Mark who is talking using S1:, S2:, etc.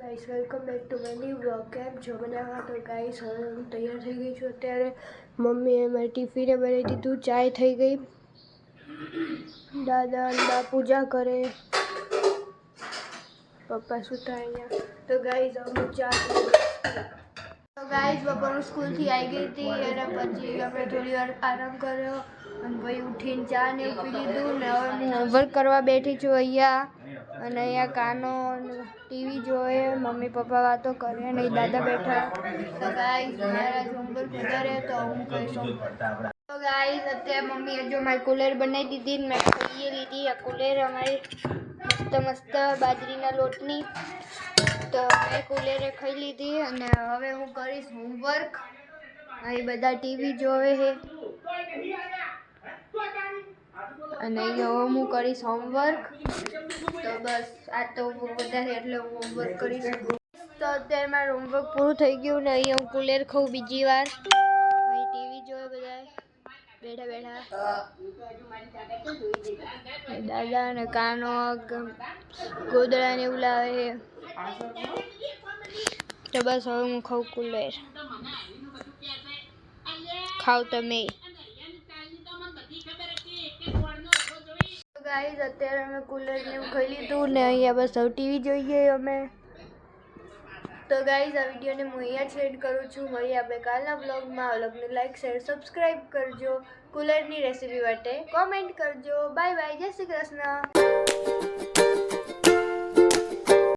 S1: Guys, welcome back to my blog કેમ છો? બનાવવા તો ગાઈસ, હવે હું તૈયાર થઈ ગઈ છું. અત્યારે મમ્મીએ મારી ટિફિને બનાવી દીધું, ચાય થઈ ગઈ. દાદા અંદા પૂજા કરે. પપ્પા સુતા અહીંયા. તો ગાઈસ અમે ચા તો ગાઈસ, બપોર સ્કૂલથી આવી ગઈ હતી અને પછી અમે થોડી વાર આરામ કર્યો અને પછી ઉઠીને ચા ને પી લીધું ને હવે હું હોમવર્ક કરવા બેઠી છું અહીંયા. અને અહીંયા કાનો, ટીવી જોવે મમ્મી પપ્પા વાતો કરે નહીં દાદા બેઠા. તો ગાઈસ મારા હોમવર્ક વધારે તો હું કહીશ તો ગાઈસ અત્યારે મમ્મી જો મારી કુલર બનાવી દીધી મેં ખાઈએ લીધી. આ કુલેર અમારી મસ્ત મસ્ત બાજરીના લોટની. તો મેં કુલેરે ખાઈ લીધી અને હવે હું કરીશ હોમવર્ક અહીં બધા ટીવી જોવે છે. અને અહીંયા હું કરીશ હોમવર્ક તો બસ આ તો વધારે એટલે હું હોમવર્ક કરી તો અત્યારે મારું હોમવર્ક પૂરું થઈ ગયું ને અહીંયા હું કુલેર ખાઉં બીજી વાર. અહીં ટીવી જોવે બધા બેઠા બેઠા. દાદા અને કાનો ગોદડા ને એવું લાવે તો બસ હવે હું ખાઉં કુલેર ખાવ તમે. ગાઈઝ અત્યારે અમે કુલર ને એવું ખાઈ લીધું ને અહીંયા બસ હવે ટીવી જોઈએ અમે. તો ગાઈઝ આ વિડીયોને હું અહીંયા જ એડ કરું છું. મળીએ આપણે કાલના બ્લોગમાં અલગને લાઈક શેર સબસ્ક્રાઈબ કરજો કુલરની રેસીપી માટે. કોમેન્ટ કરજો. બાય બાય જય શ્રી કૃષ્ણ.